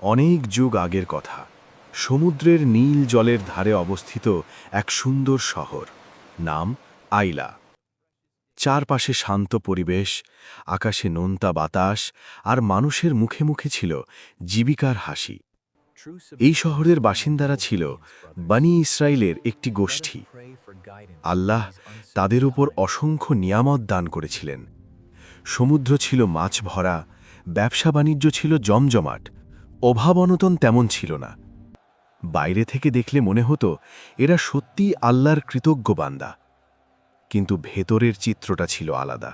অনেক যুগ আগের কথা। সমুদ্রের নীল জলের ধারে অবস্থিত এক সুন্দর শহর, নাম আইলা। চারপাশে শান্ত পরিবেশ, আকাশে নোনতা বাতাস আর মানুষের মুখে মুখে ছিল জীবিকার হাসি। এই শহরের বাসিন্দারা ছিল বানি ইসরায়েলের একটি গোষ্ঠী। আল্লাহ তাদের উপর অসংখ্য নিয়ামত দান করেছিলেন। সমুদ্র ছিল মাছ ভরা, ব্যবসা বাণিজ্য ছিল জমজমাট অভাব অনটন তেমন ছিল না। বাইরে থেকে দেখলে মনে হতো, এরা সত্যিই আল্লাহর কৃতজ্ঞ বান্দা। কিন্তু ভেতরের চিত্রটা ছিল আলাদা।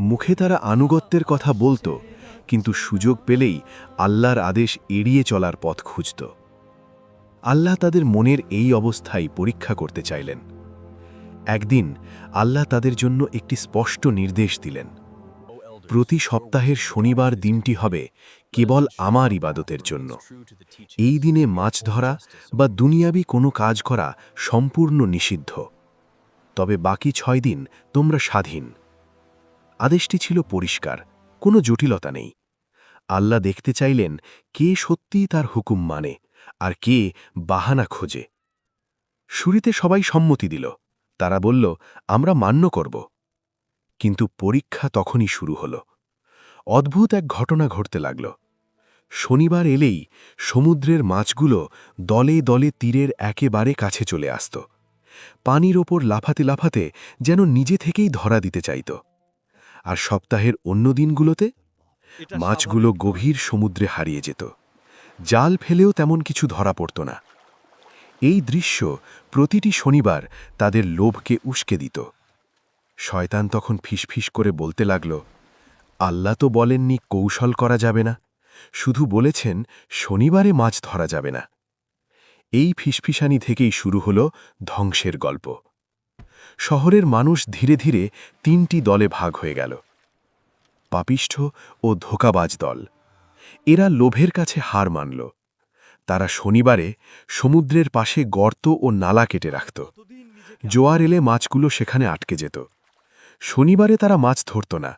মুখে তারা আনুগত্যের কথা বলতো, কিন্তু সুযোগ পেলেই আল্লাহর আদেশ এড়িয়ে চলার পথ খুঁজত। আল্লাহ তাদের মনের এই অবস্থায় পরীক্ষা করতে চাইলেন। একদিন আল্লাহ তাদের জন্য একটি স্পষ্ট নির্দেশ দিলেন। প্রতি সপ্তাহের শনিবার দিনটি হবে কেবল আমার ইবাদতের জন্য। এই দিনে মাছ ধরা বা দুনিয়াবি কোনো কাজ করা সম্পূর্ণ নিষিদ্ধ। তবে বাকি ছয় দিন তোমরা স্বাধীন। আদেশটি ছিল পরিষ্কার, কোনো জটিলতা নেই। আল্লাহ দেখতে চাইলেন কে সত্যিই তার হুকুম মানে আর কে বাহানা খোঁজে। শুরিতে সবাই সম্মতি দিল। তারা বলল, আমরা মান্য করব। কিন্তু পরীক্ষা তখনই শুরু হল। অদ্ভুত এক ঘটনা ঘটতে লাগল। শনিবার এলেই সমুদ্রের মাছগুলো দলে দলে তীরের একেবারে কাছে চলে আসত। পানির ওপর লাফাতে লাফাতে যেন নিজে থেকেই ধরা দিতে চাইত। আর সপ্তাহের অন্য দিনগুলোতে মাছগুলো গভীর সমুদ্রে হারিয়ে যেত। জাল ফেলেও তেমন কিছু ধরা পড়ত না। এই দৃশ্য প্রতিটি শনিবার তাদের লোভকে উস্কে দিত। শয়তান তখন ফিসফিস করে বলতে লাগল, আল্লাহ তো বলেননি কৌশল করা যাবে না, শুধু বলেছেন শনিবারে মাছ ধরা যাবে না। এই ফিসফিসানি থেকেই শুরু হল ধ্বংসের গল্প। শহরের মানুষ ধীরে ধীরে তিনটি দলে ভাগ হয়ে গেল, পাপিষ্ঠ ও ধোকাবাজ দল। এরা লোভের কাছে হার মানল, তারা শনিবারে সমুদ্রের পাশে গর্ত ও নালা কেটে রাখত। জোয়ার এলে মাছগুলো সেখানে আটকে যেত। শনিবারে তারা মাছ ধরত না,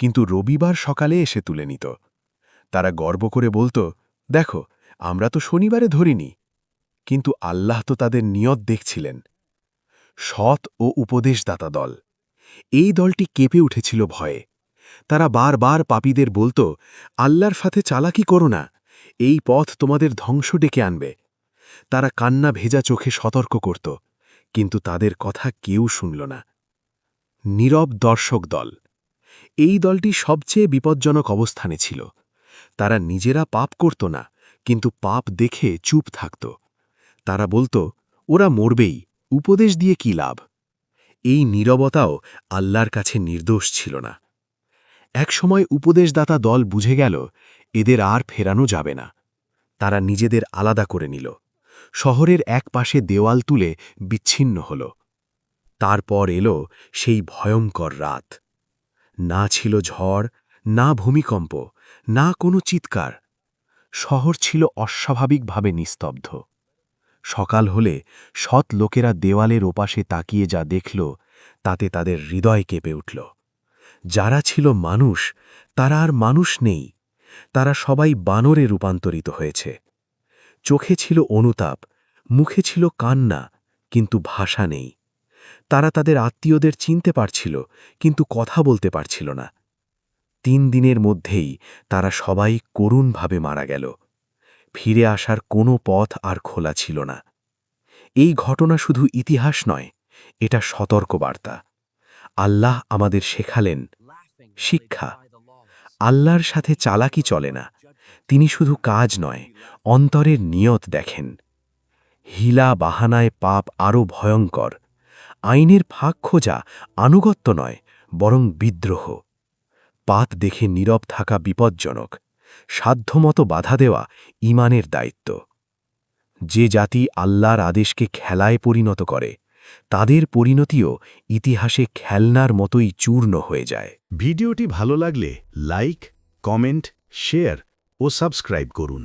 কিন্তু রবিবার সকালে এসে তুলে নিত। তারা গর্ব করে বলতো, দেখো, আমরা তো শনিবারে ধরিনি। কিন্তু আল্লাহ তো তাদের নিয়ত দেখছিলেন। সৎ ও উপদেশদাতা দল। এই দলটি কেঁপে উঠেছিল ভয়ে। তারা বারবার পাপীদের বলতো, আল্লাহর সাথে চালাকি করো না, এই পথ তোমাদের ধ্বংস ডেকে আনবে। তারা কান্না ভেজা চোখে সতর্ক করত, কিন্তু তাদের কথা কেউ শুনল না। নীরব দর্শক দল। এই দলটি সবচেয়ে বিপজ্জনক অবস্থানে ছিল। তারা নিজেরা পাপ করত না, কিন্তু পাপ দেখে চুপ থাকত। তারা বলতো, ওরা মরবেই, উপদেশ দিয়ে কি লাভ? এই নীরবতাও আল্লাহর কাছে নির্দোষ ছিল না। একসময় উপদেশদাতা দল বুঝে গেল, এদের আর ফেরানো যাবে না। তারা নিজেদের আলাদা করে নিল। শহরের এক পাশে দেওয়াল তুলে বিচ্ছিন্ন হল। তারপর এলো সেই ভয়ঙ্কর রাত। না ছিল ঝড়, না ভূমিকম্প, না কোনো চিৎকার। শহর ছিল অস্বাভাবিকভাবে নিস্তব্ধ। সকাল হলে সৎ লোকেরা দেওয়ালের ওপাশে তাকিয়ে যা দেখল, তাতে তাদের হৃদয় কেঁপে উঠল। যারা ছিল মানুষ, তারা আর মানুষ নেই। তারা সবাই বানরে রূপান্তরিত হয়েছে। চোখে ছিল অনুতাপ, মুখে ছিল কান্না, কিন্তু ভাষা নেই। তারা তাদের আত্মীয়দের চিনতে পারছিল, কিন্তু কথা বলতে পারছিল না। তিন দিনের মধ্যেই তারা সবাই করুণভাবে মারা গেল। ফিরে আসার কোনো পথ আর খোলা ছিল না। এই ঘটনা শুধু ইতিহাস নয়, এটা সতর্কবার্তা। আল্লাহ আমাদের শেখালেন, শিক্ষা। আল্লাহর সাথে চালাকি চলে না, তিনি শুধু কাজ নয়, অন্তরের নিয়ত দেখেন। হিলা বাহানায় পাপ আরও ভয়ঙ্কর। আইনের ফাঁক খোঁজা আনুগত্য নয়, বরং বিদ্রোহ। পাত দেখে নীরব থাকা বিপজ্জনক, সাধ্যমতো বাধা দেওয়া ইমানের দায়িত্ব। যে জাতি আল্লাহর আদেশকে খেলায় পরিণত করে, তাদের পরিণতিও ইতিহাসে খেলনার মতোই চূর্ণ হয়ে যায়। ভিডিওটি ভালো লাগলে লাইক, কমেন্ট, শেয়ার ও সাবস্ক্রাইব করুন।